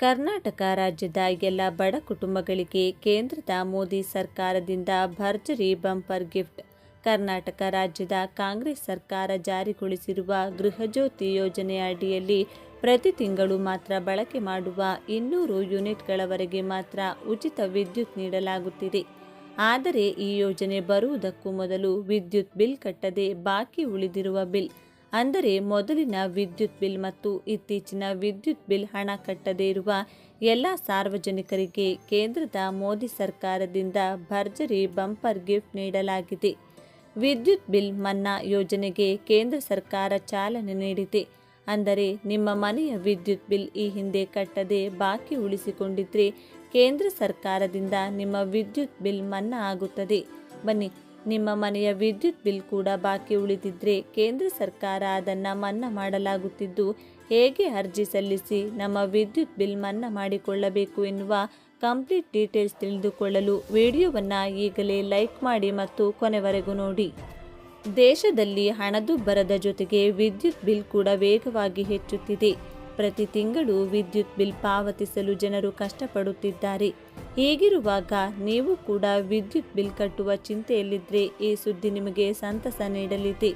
ಕರ್ನಾಟಕ ರಾಜ್ಯದ ಎಲ್ಲ ಬಡ ಕುಟುಂಬಗಳಿಗೆ ಕೇಂದ್ರದ ಮೋದಿ ಸರ್ಕಾರದಿಂದ ಭರ್ಜರಿ ಬಂಪರ್ ಗಿಫ್ಟ್. ಕರ್ನಾಟಕ ರಾಜ್ಯದ ಕಾಂಗ್ರೆಸ್ ಸರ್ಕಾರ ಜಾರಿಗೊಳಿಸಿರುವ ಗೃಹಜ್ಯೋತಿ ಯೋಜನೆಯ ಅಡಿಯಲ್ಲಿ ಪ್ರತಿ ತಿಂಗಳು ಮಾತ್ರ ಬಳಕೆ ಮಾಡುವ ಇನ್ನೂರು ಯೂನಿಟ್ಗಳವರೆಗೆ ಮಾತ್ರ ಉಚಿತ ವಿದ್ಯುತ್ ನೀಡಲಾಗುತ್ತಿದೆ. ಆದರೆ ಈ ಯೋಜನೆ ಬರುವುದಕ್ಕೂ ಮೊದಲು ವಿದ್ಯುತ್ ಬಿಲ್ ಕಟ್ಟದೆ ಬಾಕಿ ಉಳಿದಿರುವ ಬಿಲ್ ಅಂದರೆ ಮೊದಲಿನ ವಿದ್ಯುತ್ ಬಿಲ್ ಮತ್ತು ಇತ್ತೀಚಿನ ವಿದ್ಯುತ್ ಬಿಲ್ ಹಣ ಕಟ್ಟದೇ ಇರುವ ಎಲ್ಲ ಸಾರ್ವಜನಿಕರಿಗೆ ಕೇಂದ್ರದ ಮೋದಿ ಸರ್ಕಾರದಿಂದ ಭರ್ಜರಿ ಬಂಪರ್ ಗಿಫ್ಟ್ ನೀಡಲಾಗಿದೆ. ವಿದ್ಯುತ್ ಬಿಲ್ ಮನ್ನಾ ಯೋಜನೆಗೆ ಕೇಂದ್ರ ಸರ್ಕಾರ ಚಾಲನೆ ನೀಡಿದೆ. ಅಂದರೆ ನಿಮ್ಮ ಮನೆಯ ವಿದ್ಯುತ್ ಬಿಲ್ ಈ ಹಿಂದೆ ಕಟ್ಟದೆ ಬಾಕಿ ಉಳಿಸಿಕೊಂಡಿದ್ರೆ ಕೇಂದ್ರ ಸರ್ಕಾರದಿಂದ ನಿಮ್ಮ ವಿದ್ಯುತ್ ಬಿಲ್ ಮನ್ನಾ ಆಗುತ್ತದೆ. ಬನ್ನಿ ನಿಮ್ಮ ಮನೆಯ ವಿದ್ಯುತ್ ಬಿಲ್ ಕೂಡ ಬಾಕಿ ಉಳಿದಿದ್ರೆ ಕೇಂದ್ರ ಸರ್ಕಾರ ಅದನ್ನು ಮನ್ನಾ ಮಾಡಲಾಗುತ್ತಿದ್ದು, ಹೇಗೆ ಅರ್ಜಿ ಸಲ್ಲಿಸಿ ನಮ್ಮ ವಿದ್ಯುತ್ ಬಿಲ್ ಮನ್ನಾ ಮಾಡಿಕೊಳ್ಳಬೇಕು ಎನ್ನುವ ಕಂಪ್ಲೀಟ್ ಡೀಟೇಲ್ಸ್ ತಿಳಿದುಕೊಳ್ಳಲು ವಿಡಿಯೋವನ್ನು ಈಗಲೇ ಲೈಕ್ ಮಾಡಿ ಮತ್ತು ಕೊನೆವರೆಗೂ ನೋಡಿ. ದೇಶದಲ್ಲಿ ಹಣದುಬ್ಬರದ ಜೊತೆಗೆ ವಿದ್ಯುತ್ ಬಿಲ್ ಕೂಡ ವೇಗವಾಗಿ ಹೆಚ್ಚುತ್ತಿದೆ. ಪ್ರತಿ ತಿಂಗಳು ವಿದ್ಯುತ್ ಬಿಲ್ ಪಾವತಿಸಲು ಜನರು ಕಷ್ಟಪಡುತ್ತಿದ್ದಾರೆ. ಹೀಗಿರುವಾಗ ನೀವು ಕೂಡ ವಿದ್ಯುತ್ ಬಿಲ್ ಕಟ್ಟುವ ಚಿಂತೆಯಲ್ಲಿದ್ದರೆ ಈ ಸುದ್ದಿ ನಿಮಗೆ ಸಂತಸ ನೀಡಲಿದೆ.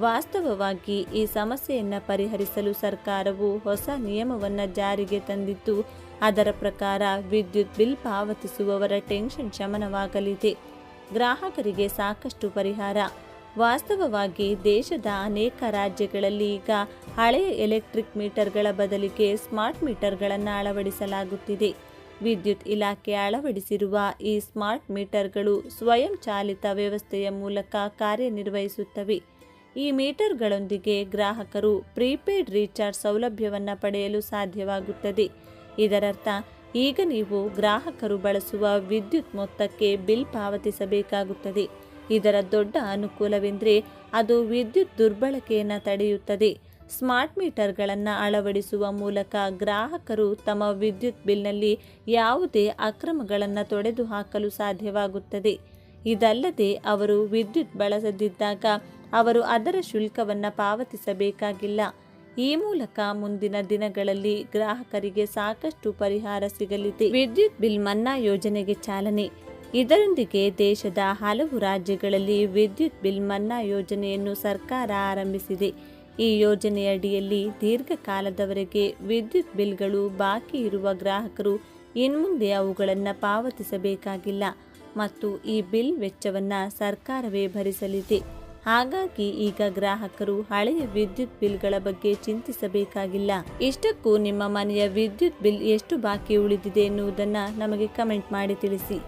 ವಾಸ್ತವವಾಗಿ ಈ ಸಮಸ್ಯೆಯನ್ನು ಪರಿಹರಿಸಲು ಸರ್ಕಾರವು ಹೊಸ ನಿಯಮವನ್ನು ಜಾರಿಗೆ ತಂದಿದ್ದು, ಅದರ ಪ್ರಕಾರ ವಿದ್ಯುತ್ ಬಿಲ್ ಪಾವತಿಸುವವರ ಟೆನ್ಷನ್ ಶಮನವಾಗಲಿದೆ. ಗ್ರಾಹಕರಿಗೆ ಸಾಕಷ್ಟು ಪರಿಹಾರ. ವಾಸ್ತವವಾಗಿ ದೇಶದ ಅನೇಕ ರಾಜ್ಯಗಳಲ್ಲಿ ಈಗ ಹಳೆಯ ಎಲೆಕ್ಟ್ರಿಕ್ ಮೀಟರ್ಗಳ ಬದಲಿಗೆ ಸ್ಮಾರ್ಟ್ ಮೀಟರ್ಗಳನ್ನು ಅಳವಡಿಸಲಾಗುತ್ತಿದೆ. ವಿದ್ಯುತ್ ಇಲಾಖೆ ಅಳವಡಿಸಿರುವ ಈ ಸ್ಮಾರ್ಟ್ ಮೀಟರ್ಗಳು ಸ್ವಯಂ ಚಾಲಿತ ವ್ಯವಸ್ಥೆಯ ಮೂಲಕ ಕಾರ್ಯನಿರ್ವಹಿಸುತ್ತವೆ. ಈ ಮೀಟರ್ಗಳೊಂದಿಗೆ ಗ್ರಾಹಕರು ಪ್ರೀಪೇಯ್ಡ್ ರೀಚಾರ್ಜ್ ಸೌಲಭ್ಯವನ್ನು ಪಡೆಯಲು ಸಾಧ್ಯವಾಗುತ್ತದೆ. ಇದರರ್ಥ, ಈಗ ನೀವು ಗ್ರಾಹಕರು ಬಳಸುವ ವಿದ್ಯುತ್ ಮೊತ್ತಕ್ಕೆ ಬಿಲ್ ಪಾವತಿಸಬೇಕಾಗುತ್ತದೆ. ಇದರ ದೊಡ್ಡ ಅನುಕೂಲವೆಂದರೆ ಅದು ವಿದ್ಯುತ್ ದುರ್ಬಳಕೆಯನ್ನು ತಡೆಯುತ್ತದೆ. ಸ್ಮಾರ್ಟ್ ಮೀಟರ್ಗಳನ್ನು ಅಳವಡಿಸುವ ಮೂಲಕ ಗ್ರಾಹಕರು ತಮ್ಮ ವಿದ್ಯುತ್ ಬಿಲ್ನಲ್ಲಿ ಯಾವುದೇ ಅಕ್ರಮಗಳನ್ನು ತೊಡೆದು ಹಾಕಲು ಸಾಧ್ಯವಾಗುತ್ತದೆ. ಇದಲ್ಲದೆ ಅವರು ವಿದ್ಯುತ್ ಬಳಸದಿದ್ದಾಗ ಅವರು ಅದರ ಶುಲ್ಕವನ್ನು ಪಾವತಿಸಬೇಕಾಗಿಲ್ಲ. ಈ ಮೂಲಕ ಮುಂದಿನ ದಿನಗಳಲ್ಲಿ ಗ್ರಾಹಕರಿಗೆ ಸಾಕಷ್ಟು ಪರಿಹಾರ ಸಿಗಲಿದೆ. ವಿದ್ಯುತ್ ಬಿಲ್ ಮನ್ನಾ ಯೋಜನೆಗೆ ಚಾಲನೆ. ಇದರೊಂದಿಗೆ ದೇಶದ ಹಲವು ರಾಜ್ಯಗಳಲ್ಲಿ ವಿದ್ಯುತ್ ಬಿಲ್ ಮನ್ನಾ ಯೋಜನೆಯನ್ನು ಸರ್ಕಾರ ಆರಂಭಿಸಿದೆ. ಈ ಯೋಜನೆಯಡಿಯಲ್ಲಿ ದೀರ್ಘಕಾಲದವರೆಗೆ ವಿದ್ಯುತ್ ಬಿಲ್ಗಳು ಬಾಕಿ ಇರುವ ಗ್ರಾಹಕರು ಇನ್ಮುಂದೆ ಅವುಗಳನ್ನು ಪಾವತಿಸಬೇಕಾಗಿಲ್ಲ ಮತ್ತು ಈ ಬಿಲ್ ವೆಚ್ಚವನ್ನು ಸರ್ಕಾರವೇ ಭರಿಸಲಿದೆ. ಹಾಗಾಗಿ ಈಗ ಗ್ರಾಹಕರು ಹಳೆಯ ವಿದ್ಯುತ್ ಬಿಲ್ಗಳ ಬಗ್ಗೆ ಚಿಂತಿಸಬೇಕಾಗಿಲ್ಲ. ಇಷ್ಟಕ್ಕೂ ನಿಮ್ಮ ಮನೆಯ ವಿದ್ಯುತ್ ಬಿಲ್ ಎಷ್ಟು ಬಾಕಿ ಉಳಿದಿದೆ ಎನ್ನುವುದನ್ನು ನಮಗೆ ಕಮೆಂಟ್ ಮಾಡಿ ತಿಳಿಸಿ.